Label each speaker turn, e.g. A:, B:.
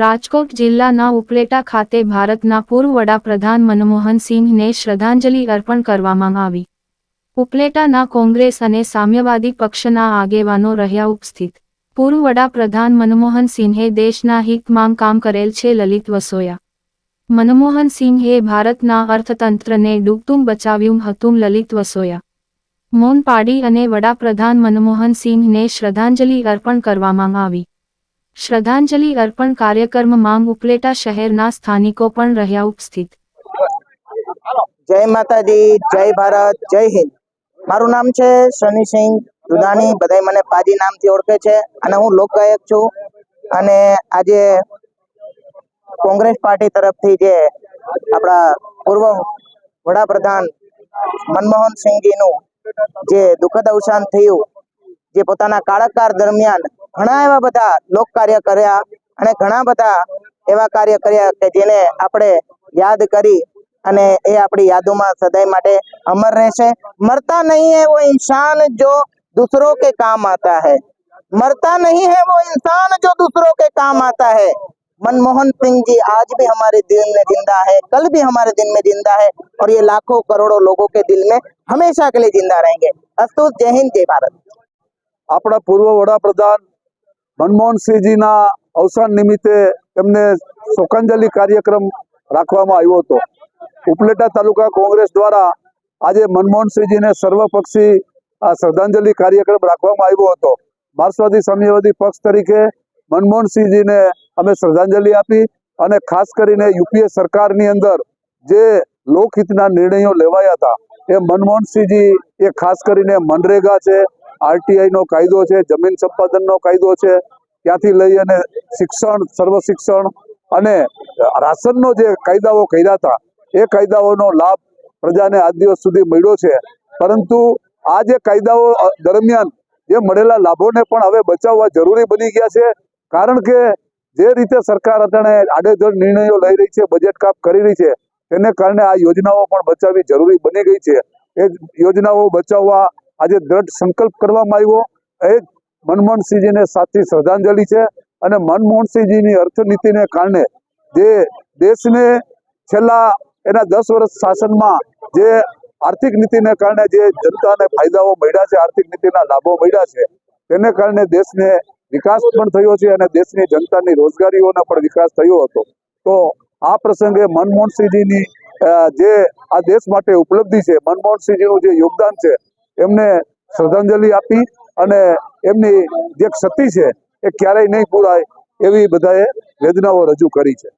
A: રાજકોટ જિલ્લાના ઉપલેટા ખાતે ભારતના પૂર્વ વડાપ્રધાન મનમોહનસિંહને શ્રદ્ધાંજલિ અર્પણ કરવામાં આવી. ઉપલેટાના કોંગ્રેસ અને સામ્યવાદી પક્ષના આગેવાનો રહ્યા ઉપસ્થિત. પૂર્વ વડાપ્રધાન મનમોહનસિંહે દેશના હિતમાં કામ કરેલ છે લલિત વસોયા. મનમોહનસિંહે ભારતના અર્થતંત્રને ડૂબતું બચાવ્યું હતું લલિત વસોયા. મૌન પાડી અને વડાપ્રધાન મનમોહનસિંહને શ્રદ્ધાંજલિ અર્પણ કરવામાં આવી. શ્રદ્ધાંજલિ અર્પણ કાર્યક્રમમાં ઉપલેટા શહેરના સ્થાનિકો પણ રહ્યા ઉપસ્થિત.
B: જય માતાજી, જય ભારત, જય હિન્દ. મારું નામ છે શનિસિંહ દુધાણી બધાય મને પાજી નામથી ઓળખે છે અને હું લોકગાયક છું. અને આજે કોંગ્રેસ પાર્ટી તરફથી જે આપણા પૂર્વ વડાપ્રધાન મનમોહન સિંહજીનું જે દુઃખદ અવસાન થયું, જે પોતાના કાળાકાર દરમિયાન ઘણા એવા બધા લોક કાર્ય કર્યા અને ઘણા બધા એવા કાર્ય કર્યા કે જેને આપણે યાદ કરી અને એ આપણી યાદોમાં સદાય માટે અમર રહેશે મરતા નહીં है वो इंसान जो दूसरों के काम आता है मरता नहीं है वो इंसान जो दूसरों के काम आता है मनमोहन सिंह जी आज भी हमारे दिल में जिंदा है कल भी हमारे दिल में जिंदा है और ये लाखों करोड़ों लोगों के दिल में हमेशा के लिए जिंदा रहेंगे अस्तु जय हिंद जय भारत
C: આપણા પૂર્વ વડાપ્રધાન મનમોહનસિંહજીના અવસાન નિમિત્તે એમને શોકાંજલિ કાર્યક્રમ રાખવામાં આવ્યો હતો. ઉપલેટા તાલુકા કોંગ્રેસ દ્વારા આજે મનમોહનસિંહજીને સર્વપક્ષી આ શ્રદ્ધાંજલિ કાર્યક્રમ રાખવામાં આવ્યો હતો. માર્ક્સવાદી સામ્યવાદી પક્ષ તરીકે મનમોહનસિંહજીને અમે શ્રદ્ધાંજલિ આપી અને ખાસ કરીને યુપીએ સરકારની અંદર જે લોકહિતના નિર્ણયો લેવાયા હતા, એ મનમોહનસિંહજી, એ ખાસ કરીને મનરેગા છે આરટીઆઈ નો કાયદો છે, જમીન સંપાદનનો કાયદો છે, ત્યાંથી લઈ અને શિક્ષણ, સર્વ શિક્ષણ અને રાશનનો જે કાયદાઓ કર્યા હતા, એ કાયદાઓનો લાભ પ્રજાને આજ દિવસ સુધી મળ્યો છે. પરંતુ આ જે કાયદાઓ દરમિયાન જે મળેલા લાભોને પણ હવે બચાવવા જરૂરી બની ગયા છે, કારણ કે જે રીતે સરકાર અત્યારે આડેધડ નિર્ણયો લઈ રહી છે, બજેટ કાપ કરી રહી છે, તેને કારણે આ યોજનાઓ પણ બચાવવી જરૂરી બની ગઈ છે. એ યોજનાઓ બચાવવા આજે દ્રઢ સંકલ્પ કરવામાં આવ્યો. એ મનમોહનસિંહજીને સાચી શ્રદ્ધાંજલિ છે અને મનમોહનસિંહજીની અર્થનીતિને કારણે જે દેશને છેલ્લા એના દસ વર્ષ શાસનમાં જે આર્થિક નીતિને કારણે જે જનતાને ફાયદાઓ મળ્યા છે, આર્થિક નીતિના લાભો મળ્યા છે, તેને કારણે દેશને વિકાસ પણ થયો છે અને દેશની જનતાની રોજગારીઓનો પણ વિકાસ થયો હતો. તો આ પ્રસંગે મનમોહનસિંહજીની જે આ દેશ માટે ઉપલબ્ધિ છે, મનમોહનસિંહજીનું જે યોગદાન છે એમને શ્રદ્ધાંજલિ આપી અને એમની જે ક્ષતિ છે એ ક્યારેય નહીં પૂરાય એવી બધાએ વેદનાઓ રજૂ કરી છે.